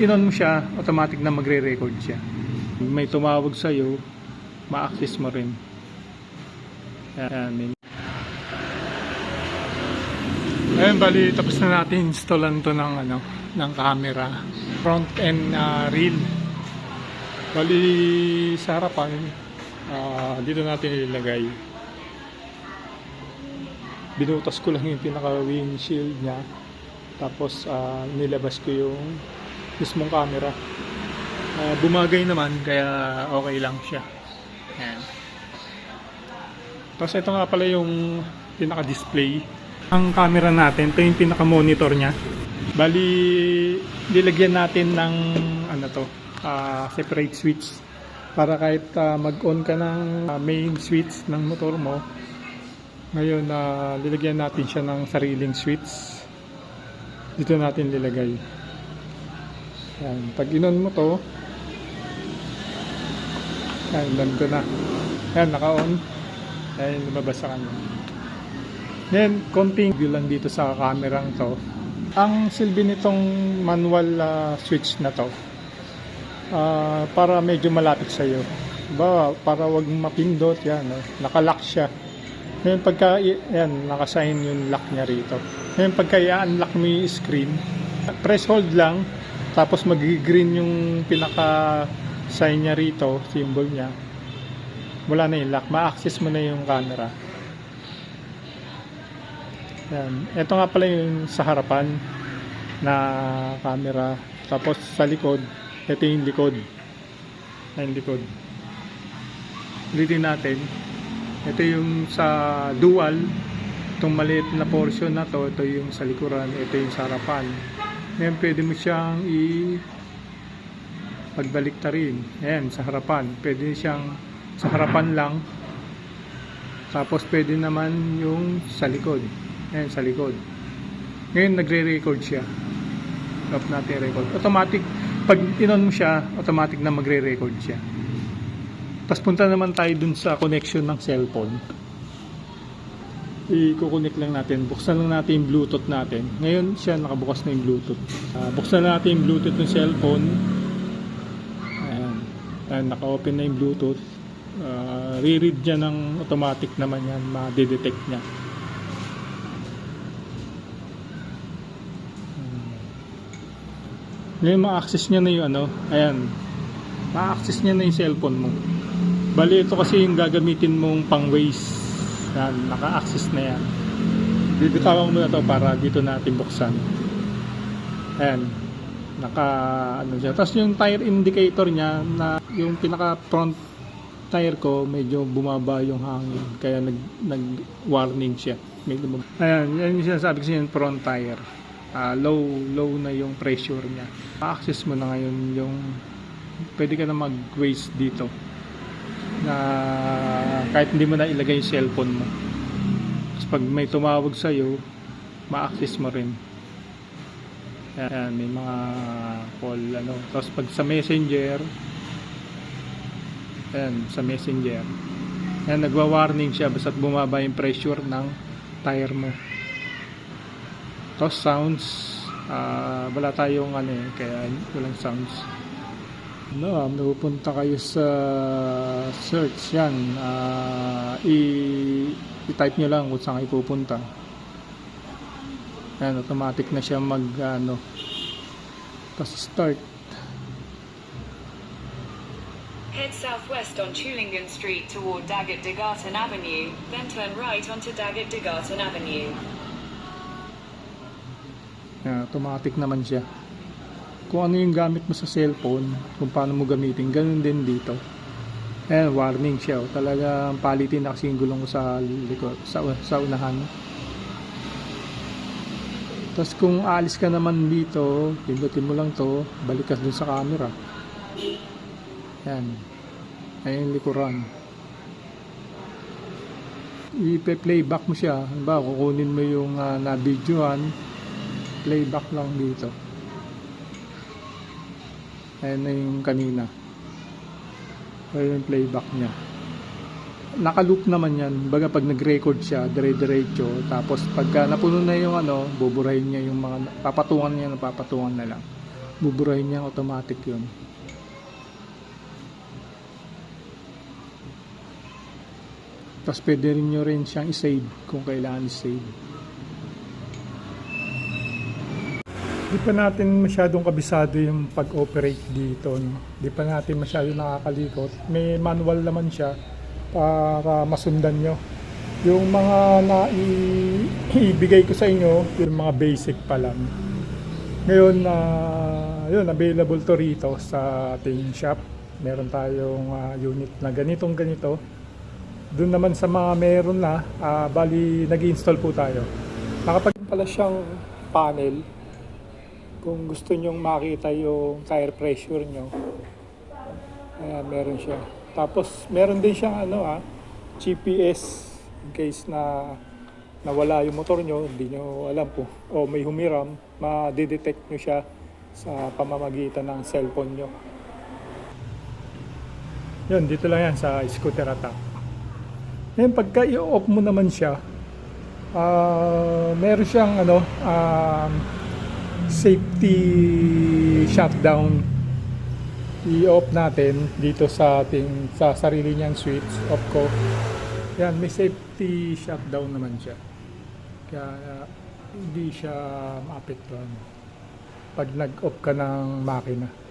inon mo siya, automatic na magre-record siya. May tumawag sa'yo, ma-access mo rin. Ayan, may Ayun, bali, tapos na natin installan to ng, ano, ng camera. Front and uh, rear. Bali, sa harapan, ah, dito natin ilagay. Binutas ko lang yung pinaka-windshield niya. Tapos, ah, nilabas ko yung mismong camera. Ah, bumagay naman, kaya okay lang siya. Ayan. Tapos ito nga pala yung pinaka-display. Ang camera natin, ito yung pinaka-monitor niya. Bali, nilagyan natin ng ano to, ah, separate switch para kahit ah, mag-on ka ng ah, main switch ng motor mo, ngayon na nilagyan natin siya ng sariling switch. Dito natin lilagay. Yan, pag inon mo to, yan, ko na. Yan, naka-on. Yan, lumabas sa kanya. Then, konting view lang dito sa kamerang to. Ang silbi nitong manual ah, switch na to, ah, para medyo malapit sa iyo. Ba, para wag mapindot yan, oh. nakalock siya. Ngayon pagka yan, nakasign yung lock niya rito. Ngayon pagka i-unlock mo yung screen, press hold lang, tapos mag-green yung pinaka sign niya rito, symbol niya. Wala na yung lock, ma-access mo na yung camera. Yan. Ito nga pala yung sa harapan na camera. Tapos sa likod, ito yung likod. Ayan likod. Ulitin natin. Ito yung sa dual. Itong maliit na portion na to, ito yung sa likuran, ito yung sa harapan. Ngayon pwede mo siyang i pagbalik ta rin. Ayan, sa harapan. Pwede siyang sa harapan lang. Tapos pwede naman yung sa likod. Ayan, sa likod. Ngayon, nagre-record siya. Stop natin record. Automatic, pag inon mo siya, automatic na magre-record siya. Tapos punta naman tayo dun sa connection ng cellphone. I-connect lang natin. Buksan lang natin yung Bluetooth natin. Ngayon siya nakabukas na yung Bluetooth. Ah, buksan natin yung Bluetooth ng cellphone. Ayan. Ayan, naka-open na yung Bluetooth. Ah, re-read niya ng automatic naman yan. Ma-detect niya. Ngayon ma-access niya na yung ano, ayan. Ma-access niya na yung cellphone mo. Bali ito kasi yung gagamitin mong pang Yan, naka-access na yan. Bibitawan mo na to para dito natin buksan. Ayan. Naka ano siya. Tapos yung tire indicator niya na yung pinaka front tire ko medyo bumaba yung hangin kaya nag nag warning siya. Bum- Ayan, yan yung sinasabi kasi yung front tire ah, low low na yung pressure niya. Ma-access mo na ngayon yung pwede ka na mag-waste dito na kahit hindi mo na ilagay yung cellphone mo. Tapos pag may tumawag sa iyo, ma-access mo rin. Ayan, may mga call ano. Tapos pag sa messenger, ayan, sa messenger, ayan, nagwa-warning siya basta't bumaba yung pressure ng tire mo. Tapos sounds, ah, wala tayong ano eh, kaya walang sounds. No, um, napupunta kayo sa search yan. i, i-type nyo lang kung saan kayo pupunta. Ayan, automatic na siya mag ano. Tapos start. Head southwest on Tulingen Street toward Daggett de Garten Avenue, then turn right onto Daggett de Garten Avenue. Ayan, automatic naman siya. Kung ano yung gamit mo sa cellphone, kung paano mo gamitin, ganun din dito. Ayan, warning siya. oh. Talagang palitin na kasi yung gulong ko sa likod, sa, sa unahan. Tapos kung aalis ka naman dito, pindutin mo lang to, balik ka dun sa camera. Ayan. Ayan yung likuran. I-playback mo siya. Halimbawa, kukunin mo yung uh, na-videoan, playback lang dito. Ayan na yung kanina. Ayan yung playback niya. Nakaloop naman yan. Baga pag nag-record siya, dire-diretso. Tapos pagka napuno na yung ano, buburahin niya yung mga, papatungan niya, papatungan na lang. buburahin niya automatic yun tapos pwede rin nyo rin siyang isave kung kailangan isave di pa natin masyadong kabisado yung pag-operate dito no? di pa natin masyado nakakalikot. May manual naman siya para masundan nyo. Yung mga naibigay ko sa inyo yung mga basic pa lang. Ngayon na yun available to rito sa ating shop. Meron tayong ah, unit na ganitong ganito. Doon naman sa mga meron na ah, bali nag install po tayo. Nakapag pala siyang panel kung gusto nyong makita yung tire pressure nyo ayan meron siya. Tapos meron din siyang ano ah GPS in case na nawala yung motor nyo hindi nyo alam po o may humiram ma-detect nyo siya sa pamamagitan ng cellphone nyo. Yun dito lang yan sa scooter attack. Ngayon pagka i-off mo naman siya ah meron siyang ano um, safety shutdown i-off natin dito sa ating sa sarili niyang switch off ko yan may safety shutdown naman siya. Kaya uh, hindi siya maapektuhan. Pag nag-off ka ng makina